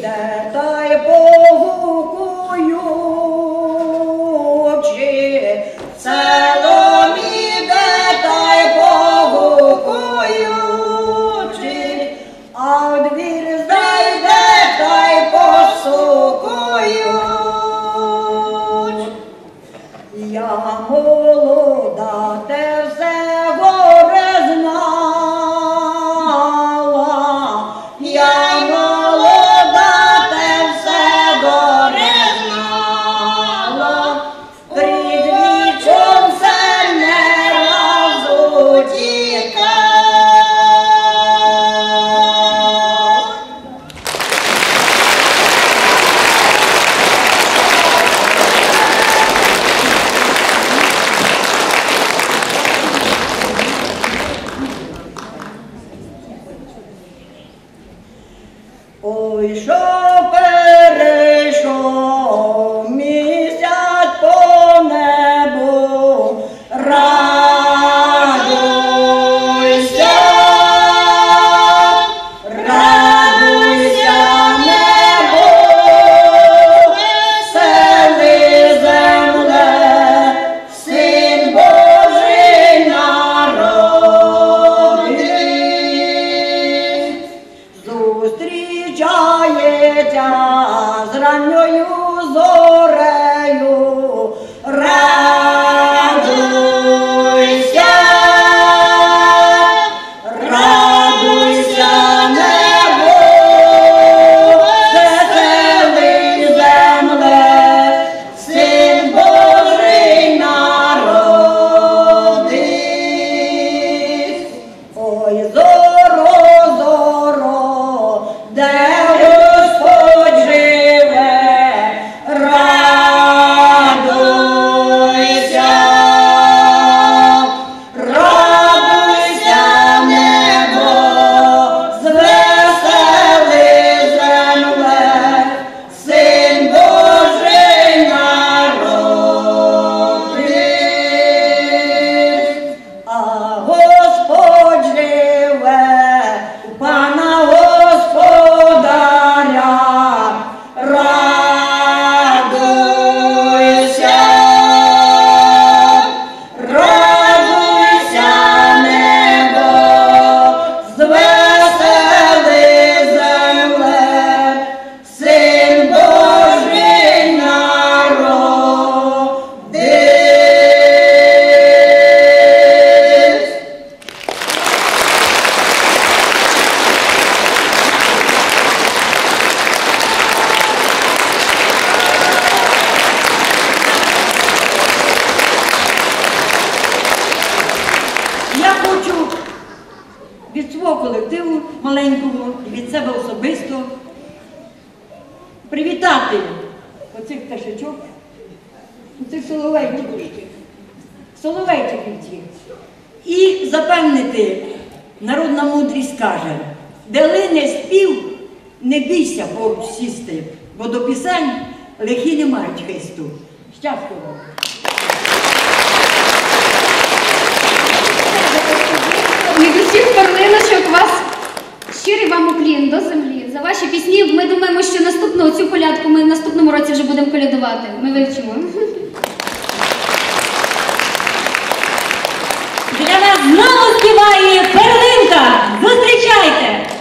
Де Богу й від свого колективу маленького і від себе особисто привітати оцих пташечок, оцих соловейчиків, соловейчиків цих. І запевнити, народна мудрість каже, де лине спів, не бійся поруч сісти, бо до пісень лихі не мають хисту. Щастя вам! Від усіх перлиночок вас щирий вам уклін до землі. За ваші пісні ми думаємо, що наступну цю колядку ми в наступному році вже будемо колядувати. Ми вивчимо. Для нас знову співає перлинка. Зустрічайте!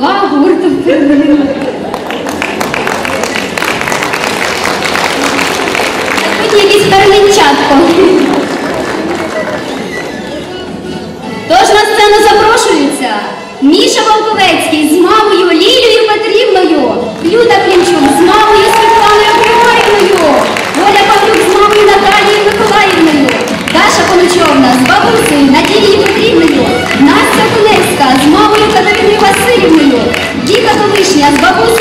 голова гурту Берлін. Тут якісь берлінчатка. Тож на сцену запрошується Міша Волковецький з мамою Лілією Петрівною, Люда Клінчук з мамою Світланою Григорівною, Оля Павлюк з мамою Наталією Миколаївною, Даша Конучовна з бабусею Надією Петрівною. Бабусь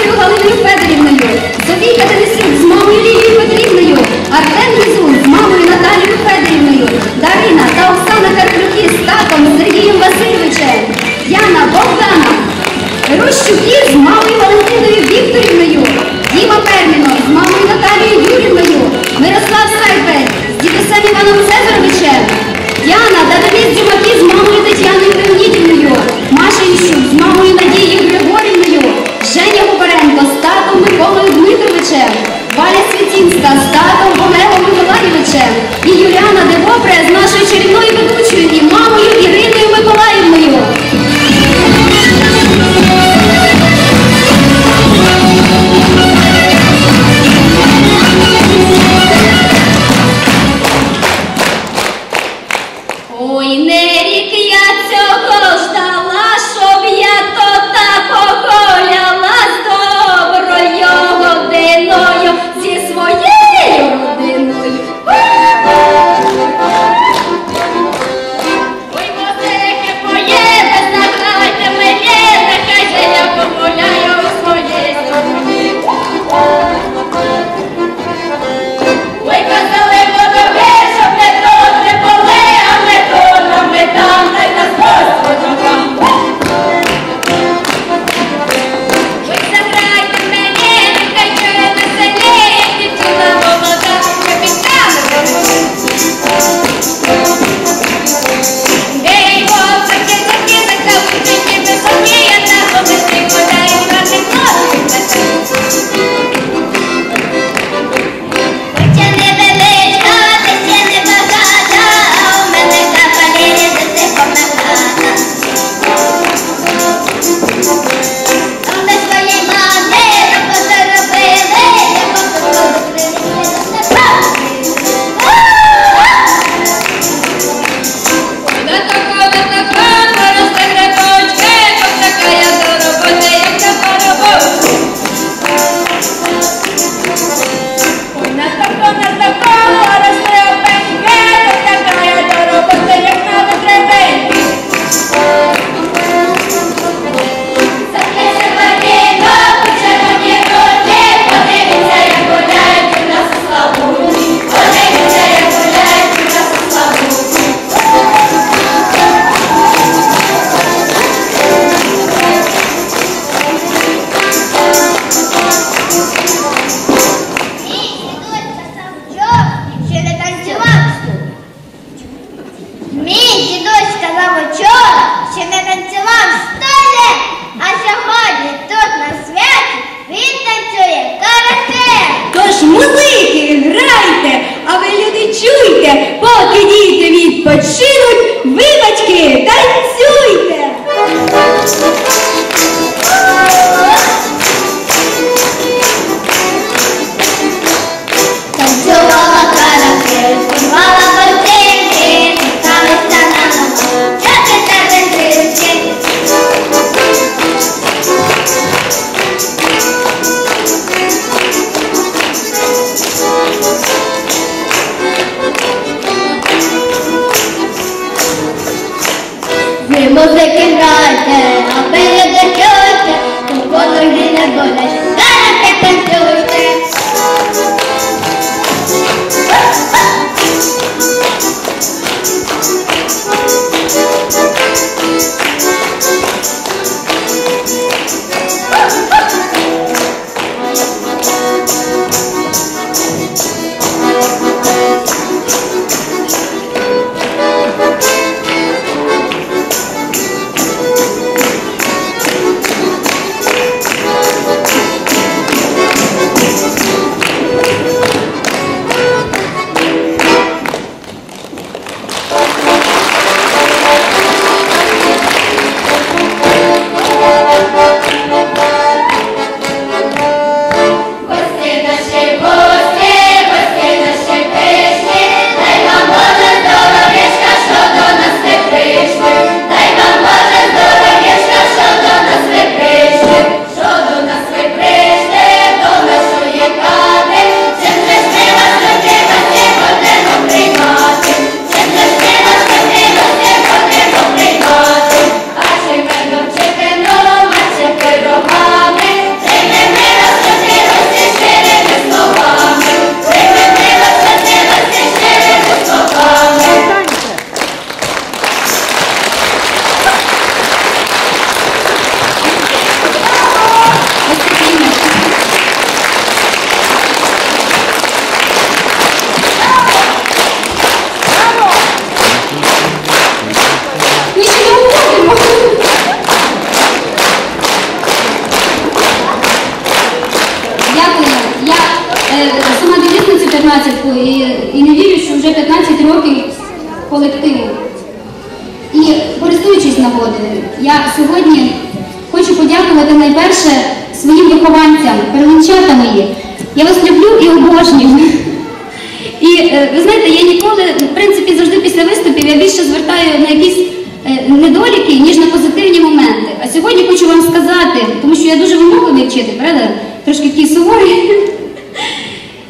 ви знаєте, я ніколи, в принципі, завжди після виступів я більше звертаю на якісь е, недоліки, ніж на позитивні моменти. А сьогодні хочу вам сказати, тому що я дуже вимогливий вчити, правда? Трошки такий суворий.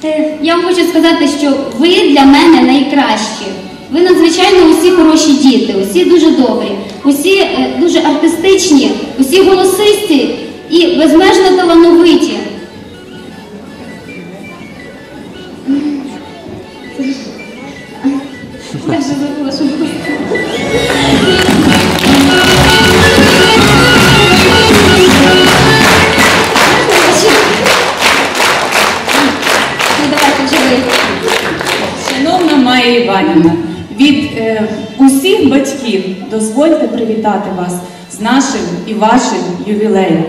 Е, Я вам хочу сказати, що ви для мене найкращі. Ви надзвичайно усі хороші діти, усі дуже добрі, усі е, дуже артистичні, усі голосисті і безмежно талановиті. Майя Іванівна, від е, усіх батьків дозвольте привітати вас з нашим і вашим ювілеєм.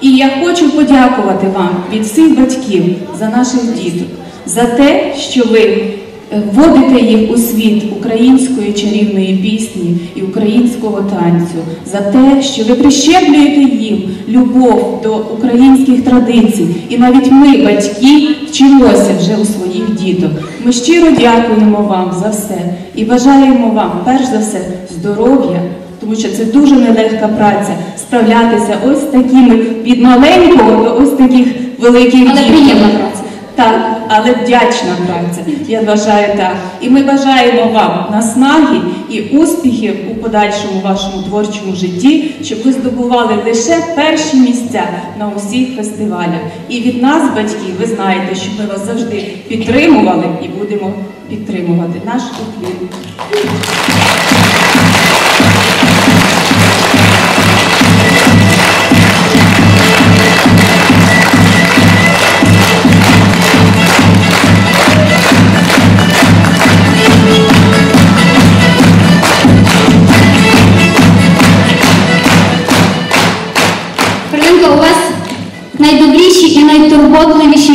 І я хочу подякувати вам від всіх батьків за наших діток, за те, що ви е, вводите їх у світ української чарівної пісні і українського танцю, за те, що ви прищеплюєте їм любов до українських традицій. І навіть ми, батьки, вчимося вже у своїх діток. Ми щиро дякуємо вам за все і бажаємо вам, перш за все, здоров'я. Тому що це дуже нелегка праця справлятися ось такими від маленького до ось таких великих Але приємна праця. Так, але вдячна праця. Я вважаю так. І ми бажаємо вам наснаги і успіхів у подальшому вашому творчому житті, щоб ви здобували лише перші місця на усіх фестивалях. І від нас, батьків, ви знаєте, що ми вас завжди підтримували і будемо підтримувати. Наш уклін.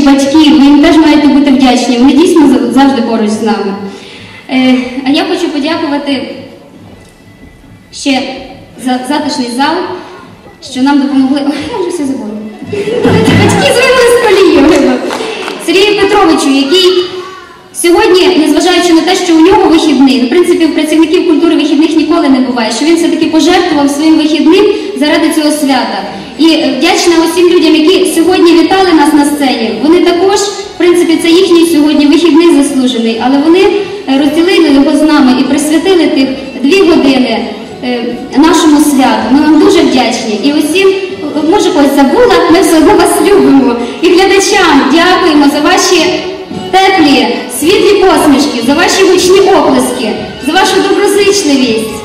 Найтурботливіші батьки. Ви їм теж маєте бути вдячні. Вони дійсно завжди поруч з нами. Е, а я хочу подякувати ще за затишний зал, що нам допомогли. Ой, я вже все забула. Батьки звели з колії. Сергію Петровичу, який Сьогодні, незважаючи на те, що у нього вихідний, в принципі, у працівників культури вихідних ніколи не буває, що він все-таки пожертвував своїм вихідним заради цього свята. І вдячна усім людям, які сьогодні вітали нас на сцені. Вони також, в принципі, це їхній сьогодні вихідний заслужений, але вони е, розділили його з нами і присвятили тих дві години е, нашому святу. Ми вам дуже вдячні. І усім, може когось забула, ми все одно вас любимо. І глядачам дякуємо за ваші теплі, світлі посмішки, за ваші гучні оплески, за вашу доброзичливість.